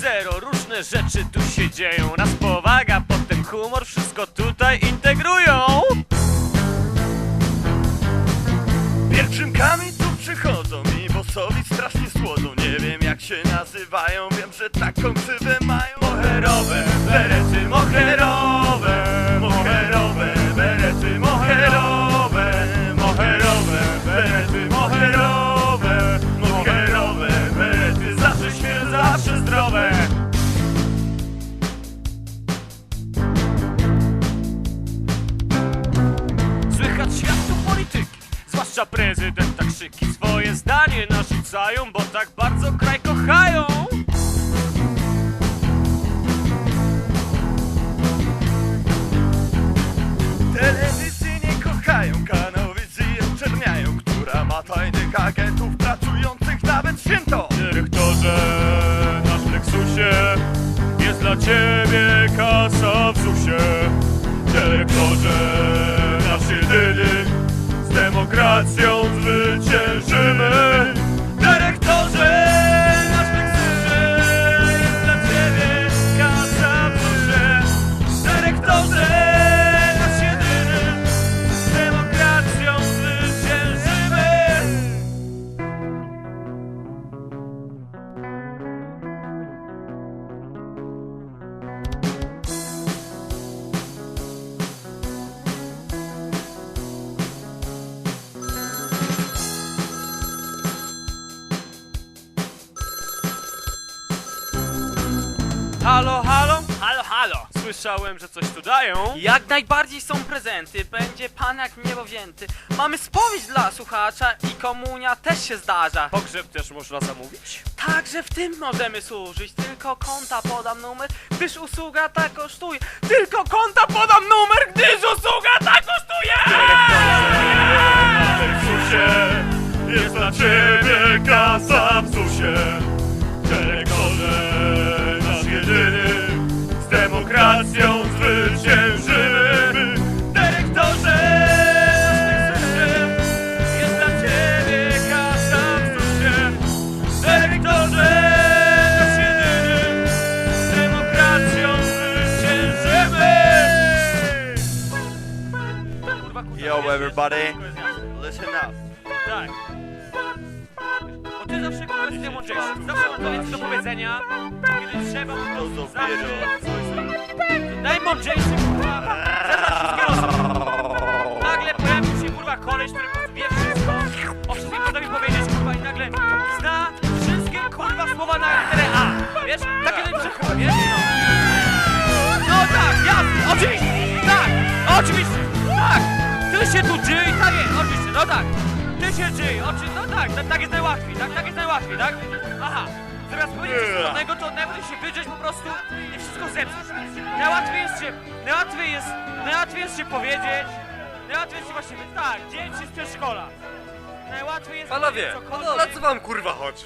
zero, różne rzeczy tu się dzieją. Raz powaga, potem humor, wszystko tutaj integrują. Pielgrzymkami tu przychodzą i bosowi strasznie słodzą. Nie wiem jak się nazywają, wiem, że taką ksywę mają. Moherowe, zwłaszcza prezydent tak krzyki Swoje zdanie narzucają, bo tak bardzo kraj kochają. Telewizji nie kochają, kanał wizji czerniają Która ma tajnych agentów pracujących nawet święto Dyrektorze, nasz Lexusie Jest dla ciebie kasa w ZUSie Dyrektorze, demokracją zwyciężymy Halo, halo? Halo, halo! Słyszałem, że coś tu dają. Jak najbardziej są prezenty, będzie pan jak niebo wzięty. Mamy spowiedź dla słuchacza i komunia też się zdarza. Pogrzeb też można zamówić. Także w tym możemy służyć, tylko konta podam numer, gdyż usługa ta kosztuje. Tylko konta podam numer, gdyż usługa ta kosztuje! Jezusie, jest dla ciebie kasa w ZUSie. Everybody. Listen up. tak. Bo ty zawsze kurwa jesteś najmądrzejszy. Zawsze mam więcej do powiedzenia. Kiedy trzeba po prostu coś Najmądrzejszy kurwa. Nagle pojawił się kurwa koleś, który wie wszystko. O wszystkim potrafi powiedzieć kurwa i nagle zna wszystkie kurwa słowa na literę A. Wiesz? Takie najlepsze wiesz? Ty się tu dżyj, tak jest, oczywiście, no tak. Ty się dżyj, oczywiście, no tak, tak, tak jest najłatwiej, tak, tak jest najłatwiej, tak? Aha. Zamiast powiedzieć coś to najlepiej się wydrzeć po prostu i wszystko zepsuć. Najłatwiej jest się, najłatwiej jest, najłatwiej jest się powiedzieć, najłatwiej jest się właśnie, tak, dzieci z przedszkola. Najłatwiej jest Panowie, powiedzieć cokolwiek. co wam kurwa chodzi?